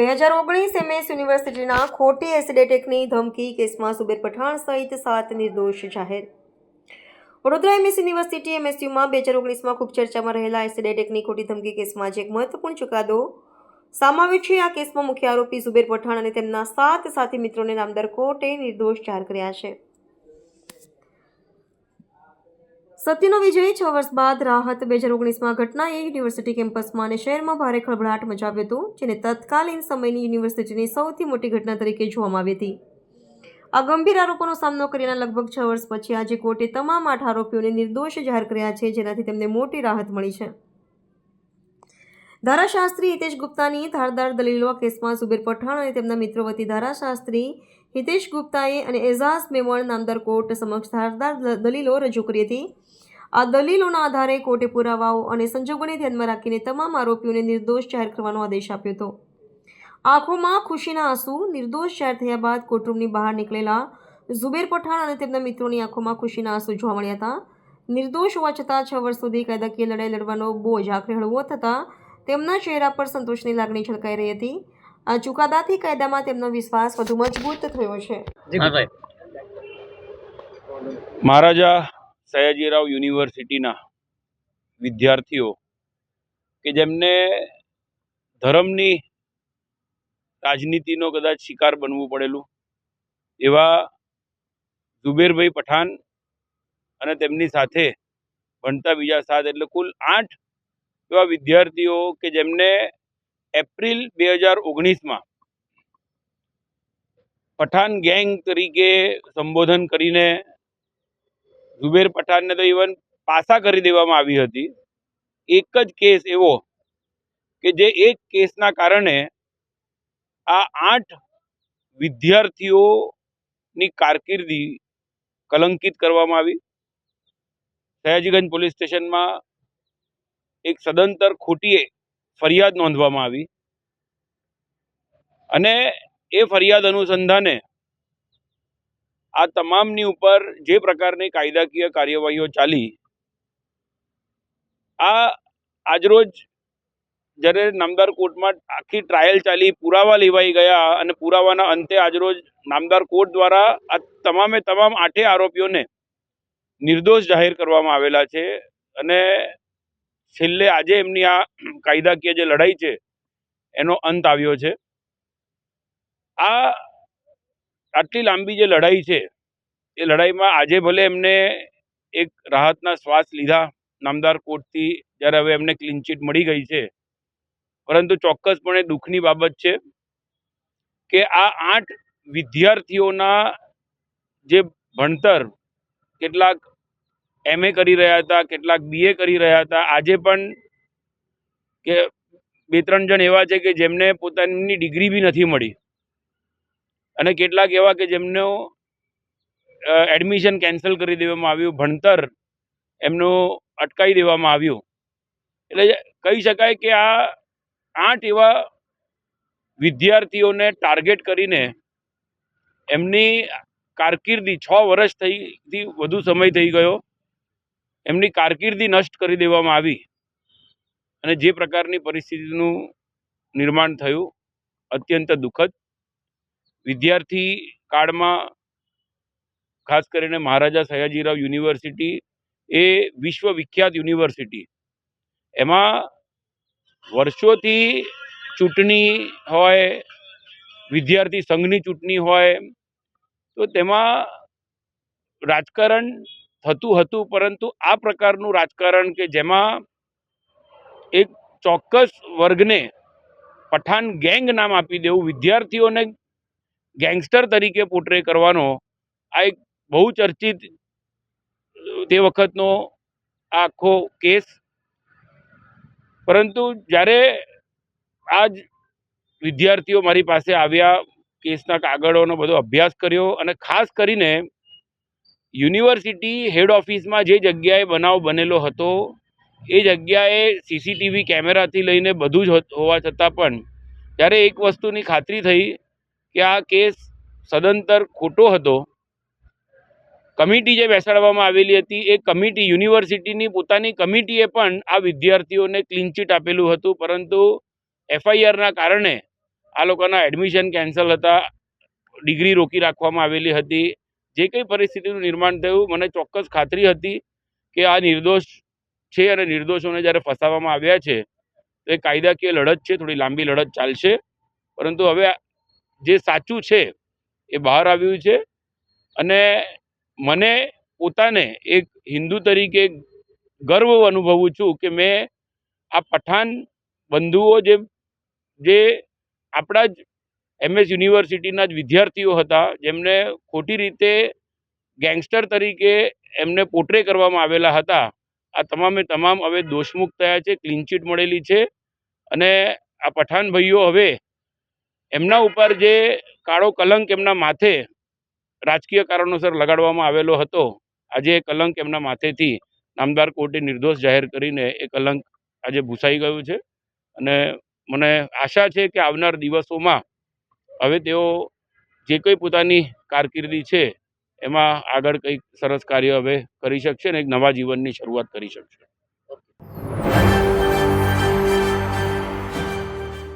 બે હજાર ઓગણીસ એમએસ યુનિવર્સિટીના ખોટી એસિડ એટેકની ધમકી કેસમાં સુબેર પઠાણ સહિત સાત નિર્દોષ જાહેર. વડોદરા એમએસ યુનિવર્સિટી એમએસયુમાં બે હજાર ઓગણીસમાં ખૂબ ચર્ચામાં રહેલા એસિડ એટેકની ખોટી ધમકી કેસમાં આજે એક મહત્વપૂર્ણ ચુકાદો સામાવ્યો છે. આ કેસમાં મુખ્ય આરોપી સુબેર પઠાણ અને તેમના સાત સાથી મિત્રોને નામદાર કોર્ટે નિર્દોષ જાહેર કર્યા છે. સત્યનો વિજય, છ વર્ષ બાદ રાહત, બે હજાર ઓગણીસમાં ઘટનાએ યુનિવર્સિટી કેમ્પસમાં અને શહેરમાં ભારે ખળભળાટ મચાવ્યો હતો, જેને તત્કાલીન સમયની યુનિવર્સિટીની સૌથી મોટી ઘટના તરીકે જોવામાં આવી હતી. આ ગંભીર આરોપોનો સામનો કરીને લગભગ છ વર્ષ પછી આજે કોર્ટે તમામ આઠ આરોપીઓને નિર્દોષ જાહેર કર્યા છે, જેનાથી તેમને મોટી રાહત મળી છે. ધારાશાસ્ત્રી હિતેશ ગુપ્તાની ધારદાર દલીલો કેસમાં સુબેર પઠાણ અને તેમના મિત્રો વતી ધારાશાસ્ત્રી હિતેશ ગુપ્તાએ અને એઝાઝ મેમણ નામદાર કોર્ટ સમક્ષ ધારદાર દલીલો રજૂ કરી હતી. આ દલીલોના આધારે કોર્ટે પુરાવાઓ અને સંજોગોને ધ્યાનમાં રાખીને તમામ આરોપીઓને નિર્દોષ જાહેર કરવાનો આદેશ આપ્યો હતો. આંખોમાં ખુશીના આંસુ, નિર્દોષ જાહેર થયા બાદ કોર્ટરૂમની બહાર નીકળેલા ઝુબેર પઠાણ અને તેમના મિત્રોની આંખોમાં ખુશીના આંસુ જોવા મળ્યા હતા. નિર્દોષ હોવા છતાં છ વર્ષ સુધી કાયદાકીય લડાઈ લડવાનો બોજ આખરે હળવો થતાં તેમના ચહેરા પર સંતોષની લાગણી છલકાઈ રહી હતી. આ ચુકાદાથી કાયદામાં તેમનો વિશ્વાસ વધુ મજબૂત થયો છે. મહારાજા સયાજીરાવ યુનિવર્સિટીના વિદ્યાર્થીઓ કે જેમને ધર્મની રાજનીતિનો કદાચ શિકાર બનવું પડેલું એવા ઝુબેરભાઈ પઠાન અને તેમની સાથે ભણતા બીજા સાત એટલે કુલ આઠ એવા વિદ્યાર્થીઓ કે જેમને એપ્રિલ બે હજાર ઓગણીસમાં પઠાણ ગેંગ તરીકે સંબોધન કરીને ઝુબેર પઠાણને તો ઇવન પાસા કરી દેવામાં આવી હતી. એક જ કેસ એવો કે જે એક કેસના કારણે આ આઠ વિદ્યાર્થીઓની કારકિર્દી કલંકિત કરવામાં આવી. સયાજીગંજ પોલીસ સ્ટેશનમાં એક સદંતર ખોટી ફરિયાદ નોંધવામાં આવી. અને એ ફરિયાદ અનુસંધાને આ તમામની ઉપર જે પ્રકારની કાયદાકીય કાર્યવાહીઓ ચાલી, આ આજરોજ જ્યારે નામદાર કોર્ટમાં આખી ટ્રાયલ ચાલી, પુરાવા લેવાઈ ગયા અને પુરાવાના અંતે આજરોજ નામદાર કોર્ટ દ્વારા આ તમામે તમામ આઠે આરોપીઓને નિર્દોષ જાહેર કરવામાં આવેલા છે. અને છેલ્લે આજે એમની આ કાયદાકીય જે લડાઈ છે, એનો અંત આવ્યો છે. આ આટલી લાંબી જે લડાઈ છે, એ લડાઈમાં આજે ભલે એમને એક રાહતના શ્વાસ લીધા નામદાર કોર્ટથી, જ્યારે હવે એમને ક્લીન ચીટ મળી ગઈ છે. પરંતુ ચોક્કસપણે દુઃખની બાબત છે કે આ આઠ વિદ્યાર્થીઓના જે ભણતર, કેટલાક એમએ કરી રહ્યા હતા, કેટલાક બીએ કરી રહ્યા હતા. આજે પણ કે બે ત્રણ જણ એવા છે કે જેમને પોતાની ડિગ્રી બી નથી મળી. અને કેટલાક એવા કે જેમનું એડમિશન કેન્સલ કરી દેવામાં આવ્યું, ભણતર એમનું અટકાવી દેવામાં આવ્યું. એટલે કહી શકાય કે આ આઠ એવા વિદ્યાર્થીઓને ટાર્ગેટ કરીને એમની કારકિર્દી છ વર્ષ થઈથી વધુ સમય થઈ ગયો. એમની કારકિર્દી નષ્ટ કરી દેવામાં આવી અને જે પ્રકારની પરિસ્થિતિનું નિર્માણ થયું, અત્યંત દુઃખદ. વિદ્યાર્થી કાળમાં, ખાસ કરીને મહારાજા સયાજીરાવ યુનિવર્સિટી એ વિશ્વવિખ્યાત યુનિવર્સિટી. એમાં વર્ષોથી ચૂંટણી હોય, વિદ્યાર્થી સંઘની ચૂંટણી હોય, તો તેમાં રાજકારણ થતું હતું, પરંતુ આ પ્રકારનું રાજકારણ કે જેમાં એક ચોક્કસ વર્ગને પઠાણ ગેંગ નામ આપી દેવું, વિદ્યાર્થીઓને ગેંગસ્ટર તરીકે પોટ્રે કરવાનો આ એક બહુ ચર્ચિત, તે વખતનો આખો કેસ. પરંતુ જ્યારે આજ વિદ્યાર્થીઓ મારી પાસે આવ્યા, કેસના કાગળોનો બધો અભ્યાસ કર્યો અને ખાસ કરીને યુનિવર્સિટી હેડ ઓફિસમાં જે જગ્યાએ બનાવ બનેલો હતો, એ જગ્યાએ સીસીટીવી કેમેરાથી લઈને બધું જ હોવા છતાં પણ જ્યારે એક વસ્તુની ખાતરી થઈ કે આ કેસ સદંતર ખોટો હતો, કમિટી જે બેસાડવામાં આવેલી હતી, એ કમિટી, યુનિવર્સિટીની પોતાની કમિટીએ પણ આ વિદ્યાર્થીઓને ક્લીનચીટ આપેલું હતું, પરંતુ એફઆઈઆરના કારણે આ લોકોના એડમિશન કેન્સલ હતા, ડિગ્રી રોકી રાખવામાં આવેલી હતી. જે કંઈ પરિસ્થિતિનું નિર્માણ થયું, મને ચોક્કસ ખાતરી હતી કે આ નિર્દોષ છે અને નિર્દોષોને જ્યારે ફસાવવામાં આવ્યા છે, તો એ કાયદાકીય લડત છે, થોડી લાંબી લડત ચાલશે. પરંતુ હવે જે સાચું છે, એ બહાર આવ્યું છે અને મને પોતાને એક હિન્દુ તરીકે ગર્વ અનુભવું છું કે મેં આ પઠાણ બંધુઓ જે જે આપણા જ એમએસ યુનિવર્સિટીના જ વિદ્યાર્થીઓ હતા, જેમને ખોટી રીતે ગેંગસ્ટર તરીકે એમને પોટ્રે કરવામાં આવેલા હતા. આ તમામે તમામ હવે દોષમુક્ત થયા છે, ક્લીન ચીટ મળેલી છે અને આ પઠાણ ભાઈઓ હવે એમના ઉપર જે કાળો કલંક એમના માથે રાજકીય કારણોસર લગાડવામાં આવેલો હતો, આજે એ કલંક એમના માથેથી નામદાર કોર્ટે નિર્દોષ જાહેર કરીને એ કલંક આજે ભૂસાઈ ગયું છે. અને મને આશા છે કે આવનાર દિવસોમાં હવે તેઓ જે કંઈ પોતાની કારકિર્દી છે, એમાં આગળ કંઈક સરસ કાર્ય હવે કરી શકશે અને એક નવા જીવનની શરૂઆત કરી શકશે.